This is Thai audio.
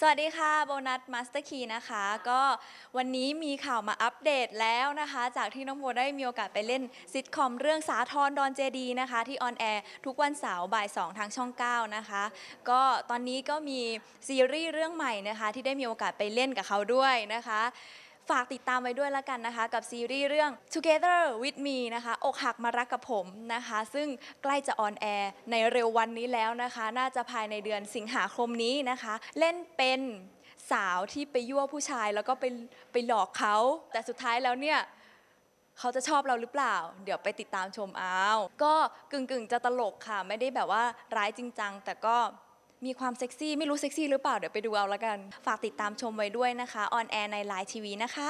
สวัสดีค่ะโบนัสมาสเตอร์คีนะคะ ก็วันนี้มีข่าวมาอัปเดตแล้วนะคะ จากที่น้องโบได้มีโอกาสไปเล่นซิทคอมเรื่องสาทรดอนเจดีนะคะ ที่ออนแอร์ทุกวันเสาร์บ่าย2ทางช่อง 9 นะคะ ก็ตอนนี้ก็มีซีรีส์เรื่องใหม่นะคะ ที่ได้มีโอกาสไปเล่นกับเขาด้วยนะคะ ฝากติดตามไว้ด้วยละกันนะคะ กับซีรีส์เรื่อง Together with Me นะคะ อกหักมารักกับผมนะคะ ซึ่งใกล้จะออนแอร์ในเร็ววันนี้แล้วนะคะ น่าจะภายในเดือนสิงหาคมนี้นะคะ เล่นเป็นสาวที่ไปยั่วผู้ชายแล้วก็ไปไปหลอกเขา แต่สุดท้ายแล้วเนี่ยเขาจะชอบเราหรือเปล่า เดี๋ยวไปติดตามชมเอา ก็กึ่งกึ่งๆจะตลกค่ะ ไม่ได้แบบว่าร้ายจริงจัง แต่ก็ มีความเซ็กซี่ไม่รู้เซ็กซี่หรือเปล่าเดี๋ยวไปดูเอาละกัน ฝากติดตามชมไว้ด้วยนะคะออนแอร์ในไลน์ทีวีนะคะ